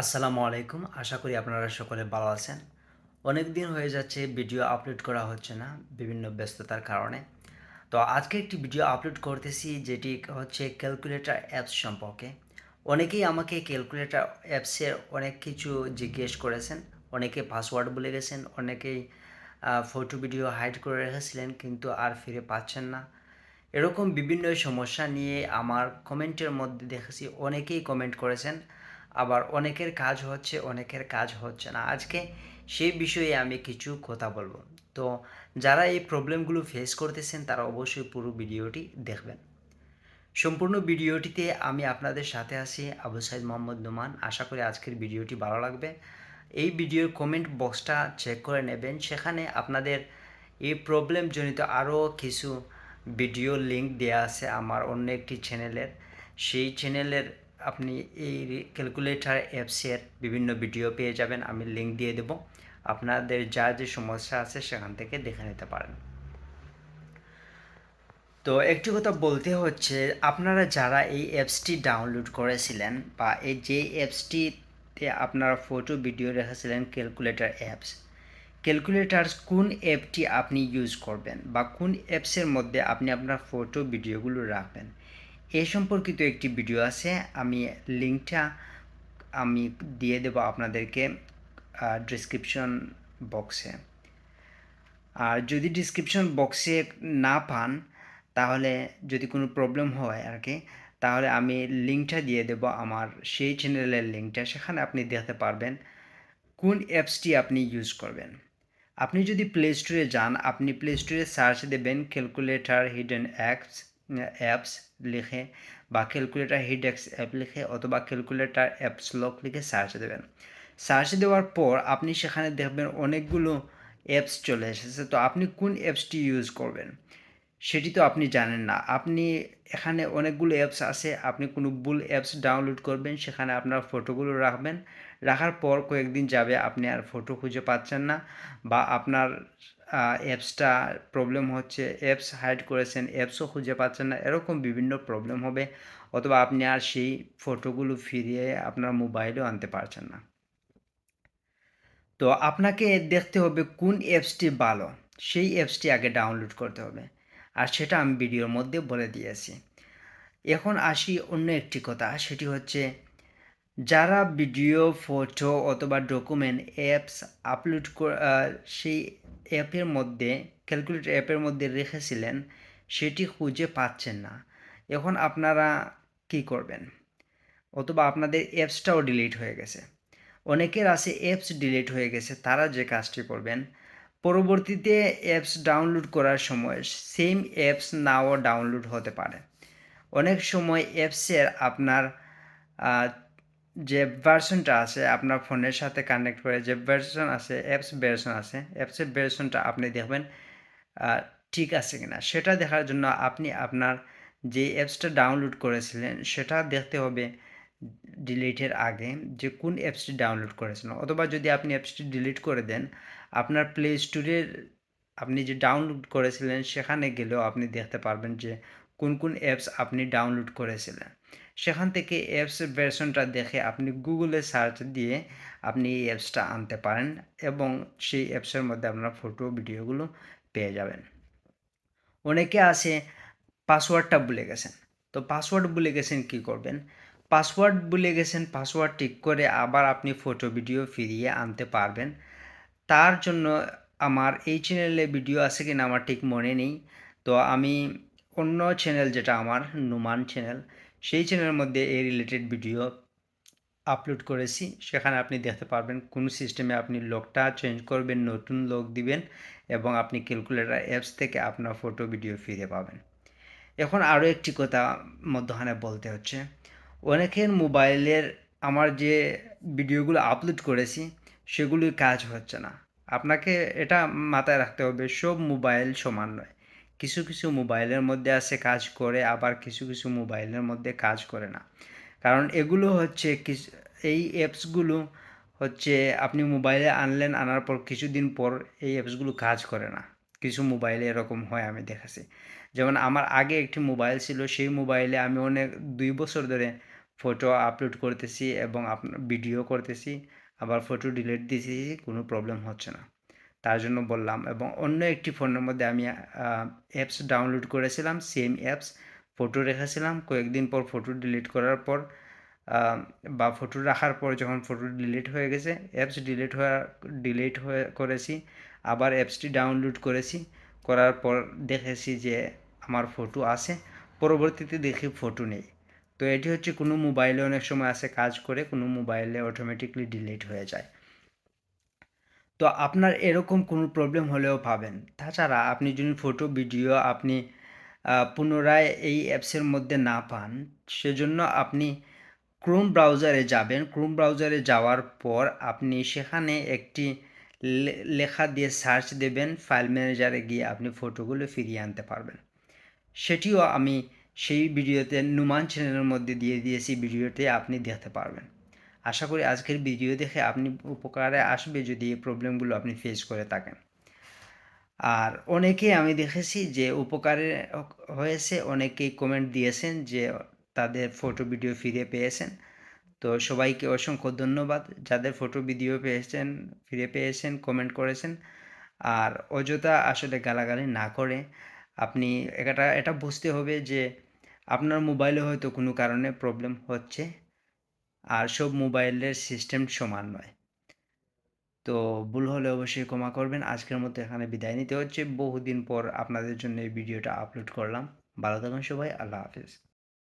আসসালামু আলাইকুম। আশা করি আপনারা সকলে ভালো আছেন। অনেক দিন হয়ে যাচ্ছে ভিডিও আপলোড করা হচ্ছে না, বিভিন্ন ব্যস্ততার কারণে। তো আজকে একটি ভিডিও আপলোড করতেছি যেটি হচ্ছে ক্যালকুলেটর অ্যাপস সম্পর্কে। অনেকেই আমাকে ক্যালকুলেটর অ্যাপসের অনেক কিছু জিজ্ঞেস করেছেন, অনেকে পাসওয়ার্ড বলে গেছেন, অনেকেই ফটো ভিডিও হাইড করে রেখেছিলেন কিন্তু আর ফিরে পাচ্ছেন না। এরকম বিভিন্ন সমস্যা নিয়ে আমার কমেন্টের মধ্যে দেখেছি, অনেকেই কমেন্ট করেছেন। আবার অনেকের কাজ হচ্ছে, অনেকের কাজ হচ্ছে না। আজকে সেই বিষয়ে আমি কিছু কথা বলব। তো যারা এই প্রবলেমগুলো ফেস করতেছেন, তারা অবশ্যই পুরো ভিডিওটি দেখবেন। সম্পূর্ণ ভিডিওটিতে আমি আপনাদের সাথে আছি আবু সাইদ মোহাম্মদ নোমান। আশা করি আজকের ভিডিওটি ভালো লাগবে। এই ভিডিওর কমেন্ট বক্সটা চেক করে নেবেন। সেখানে আপনাদের এই প্রবলেমজনিত আরও কিছু ভিডিও লিঙ্ক দেওয়া আছে আমার অন্য একটি চ্যানেলের সেই চ্যানেলের আপনি এই ক্যালকুলেটর অ্যাপসের বিভিন্ন ভিডিও পেয়ে যাবেন, আমি লিঙ্ক দিয়ে দেব। আপনাদের যা যে সমস্যা আছে সেখান থেকে দেখে নিতে পারেন। তো একটি কথা বলতে হচ্ছে, আপনারা যারা এই অ্যাপসটি ডাউনলোড করেছিলেন বা এই যে অ্যাপসটিতে আপনারা ফটো ভিডিও রেখেছিলেন ক্যালকুলেটর অ্যাপস ক্যালকুলেটার কোন অ্যাপটি আপনি ইউজ করবেন বা কোন অ্যাপসের মধ্যে আপনি আপনার ফটো ভিডিওগুলো রাখবেন? এ সম্পর্কিত একটি ভিডিও আছে, আমি লিঙ্কটা আমি দিয়ে দেব আপনাদেরকে ডিসক্রিপশন বক্সে আর যদি ডিসক্রিপশন বক্সে না পান, তাহলে যদি কোনো প্রবলেম হয় আর কি, তাহলে আমি লিঙ্কটা দিয়ে দেব আমার সেই চ্যানেলের লিঙ্কটা সেখানে আপনি দেখতে পারবেন কোন অ্যাপসটি আপনি ইউজ করবেন। আপনি যদি প্লে স্টোরে যান, আপনি প্লে স্টোরে সার্চ দেবেন ক্যালকুলেটার হিডেন অ্যাপস অ্যাপস লিখে বা ক্যালকুলেটার হিডেক্স অ্যাপ লিখে অথবা ক্যালকুলেটার অ্যাপস লক লিখে সার্চ দেবেন। সার্চ দেওয়ার পর আপনি সেখানে দেখবেন অনেকগুলো অ্যাপস চলে এসেছে। তো আপনি কোন অ্যাপসটি ইউজ করবেন? সেটি তো আপনি জানেন না। আপনি এখানে অনেকগুলো অ্যাপস আছে। আপনি কোনো ভুল অ্যাপস ডাউনলোড করবেন, সেখানে আপনার ফটোগুলো রাখবেন। রাখার পর কয়েকদিন যাবে, আপনি আর ফটো খুঁজে পাচ্ছেন না বা আপনার অ্যাপসটা প্রবলেম হচ্ছে অ্যাপস হাইড করেছেন অ্যাপসও খুঁজে পাচ্ছেন না, এরকম বিভিন্ন প্রবলেম হবে অথবা আপনি আর সেই ফটোগুলো ফিরিয়ে আপনার মোবাইলেও আনতে পারছেন না। তো আপনাকে দেখতে হবে কোন অ্যাপসটি ভালো, সেই অ্যাপসটি আগে ডাউনলোড করতে হবে। আর সেটা আমি ভিডিওর মধ্যে বলে দিয়েছি। এখন আসি অন্য একটি কথা, সেটি হচ্ছে যারা ভিডিও, ফটো অথবা ডকুমেন্ট অ্যাপস আপলোড সেই অ্যাপের মধ্যে ক্যালকুলেটর অ্যাপের মধ্যে রেখেছিলেন, সেটি খুঁজে পাচ্ছেন না। এখন আপনারা কি করবেন? অথবা আপনাদের অ্যাপসটাও ডিলিট হয়ে গেছে। অনেকের আছে অ্যাপস ডিলিট হয়ে গেছে, তারা যে কাজটি করবেন, পরবর্তীতে অ্যাপস ডাউনলোড করার সময় সেম অ্যাপস নাও ডাউনলোড হতে পারে। অনেক সময় অ্যাপসের আপনার যে ভার্সনটা আছে আপনার ফোনের সাথে কানেক্ট করে, যে ভার্সন আছে অ্যাপস ভার্সন আছে অ্যাপসের ভার্সনটা আপনি দেখবেন ঠিক আছে কিনা। সেটা দেখার জন্য আপনি আপনার যে অ্যাপসটা ডাউনলোড করেছিলেন, সেটা দেখতে হবে ডিলিটের আগে যে কোন অ্যাপসটি ডাউনলোড করেছেন। অথবা যদি আপনি অ্যাপসটি ডিলিট করে দেন, আপনার প্লে স্টোরের আপনি যে ডাউনলোড করেছিলেন, সেখানে গেলেও আপনি দেখতে পারবেন যে কোন কোন অ্যাপস আপনি ডাউনলোড করেছিলেন। সেখান থেকে অ্যাপস ভার্সনটা দেখে আপনি গুগলে সার্চ দিয়ে আপনি এই অ্যাপসটা আনতে পারেন এবং সেই অ্যাপসের মধ্যে আপনার ফটো ভিডিওগুলো পেয়ে যাবেন। অনেকে আছে পাসওয়ার্ডটা ভুলে গেছেন। তো পাসওয়ার্ড ভুলে গেছেন কি করবেন? পাসওয়ার্ড ভুলে গেছেন পাসওয়ার্ড ঠিক করে আবার আপনি ফটো ভিডিও ফিরিয়ে আনতে পারবেন। তার জন্য আমার এই চ্যানেলে ভিডিও আছে কিনা আমার ঠিক মনে নেই। তো আমি অন্য চ্যানেল যেটা আমার নুমান চ্যানেল সেই চ্যানেলের মধ্যে এই রিলেটেড ভিডিও আপলোড করেছি। সেখানে আপনি দেখতে পারবেন কোন সিস্টেমে আপনি লকটা চেঞ্জ করবেন, নতুন লক দিবেন এবং আপনি ক্যালকুলেটার অ্যাপস থেকে আপনার ফটো ভিডিও ফিরে পাবেন। এখন আরও একটি কথা মধ্যখানে বলতে হচ্ছে, অনেকের মোবাইলের আমার যে ভিডিওগুলো আপলোড করেছি সেগুলির কাজ হচ্ছে না। আপনাকে এটা মাথায় রাখতে হবে, সব মোবাইল সমান নয়। কিছু কিছু মোবাইলের মধ্যে আছে কাজ করে, আবার কিছু কিছু মোবাইলের মধ্যে কাজ করে না। কারণ এগুলো হচ্ছে এই অ্যাপসগুলো হচ্ছে আপনি মোবাইলে আনলেন, আনার পর কিছুদিন পর এই অ্যাপসগুলো কাজ করে না। কিছু মোবাইলে এরকম হয় আমি দেখেছি। যেমন আমার আগে একটি মোবাইল ছিল, সেই মোবাইলে আমি অনেক, দুই বছর ধরে ফটো আপলোড করতেছি এবং ভিডিও করতেছি, আবার ফটো ডিলিট দিতেছি, কোনো প্রবলেম হচ্ছে না। তার জন্য বললাম। এবং অন্য একটি ফোনের মধ্যে আমি অ্যাপস ডাউনলোড করেছিলাম সেম অ্যাপস ফটো রেখেছিলাম। কয়েকদিন পর ফটো ডিলিট করার পর বা ফটো রাখার পর যখন ফটো ডিলিট হয়ে গেছে অ্যাপস ডিলিট হয়ে ডিলিট হয়ে করেছি। আবার অ্যাপসটি ডাউনলোড করেছি। করার পর দেখেছি যে আমার ফটো আছে। পরবর্তীতে দেখি ফটো নেই। তো এটি হচ্ছে কোনো মোবাইলে অনেক সময় আছে কাজ করে, কোনো মোবাইলে অটোমেটিকলি ডিলিট হয়ে যায়। তো আপনার এরকম কোনো প্রবলেম হলেও পাবেন। তাছাড়া আপনি যদি ফটো ভিডিও আপনি পুনরায় এই অ্যাপসের মধ্যে না পান, সেজন্য আপনি ক্রোম ব্রাউজারে যাবেন। ক্রোম ব্রাউজারে যাওয়ার পর আপনি সেখানে একটি লেখা দিয়ে সার্চ দেবেন। ফাইল ম্যানেজারে গিয়ে আপনি ফটোগুলো ফিরিয়ে আনতে পারবেন। সেটিও আমি সেই ভিডিওতে নুমান চ্যানেলের মধ্যে দিয়ে দিয়েছি। ভিডিওতে আপনি দেখতে পারবেন। আশা করি আজকের ভিডিও দেখে আপনি উপকারে আসবে যদি এই প্রবলেমগুলো আপনি ফেস করে থাকেন। আর অনেকেই আমি দেখেছি যে উপকারে হয়েছে, অনেকেই কমেন্ট দিয়েছেন যে তাদের ফটো ভিডিও ফিরে পেয়েছেন। তো সবাইকে অসংখ্য ধন্যবাদ। যাদের ফটো ভিডিও পেয়েছেন, ফিরে পেয়েছেন কমেন্ট করেছেন, আর অযথা আসলে গালাগালি না করে আপনি এটা এটা বুঝতে হবে যে আপনার মোবাইলে হয়তো কোনো কারণে প্রবলেম হচ্ছে। আর সব মোবাইলের সিস্টেম সমান নয়। তো ভুল হলে অবশ্যই ক্ষমা করবেন। আজকের মতো এখানে বিদায় নিতে হচ্ছে। বহুদিন পর আপনাদের জন্য এই ভিডিওটা আপলোড করলাম। ভালো থাকুন সবাই। আল্লাহ হাফিজ।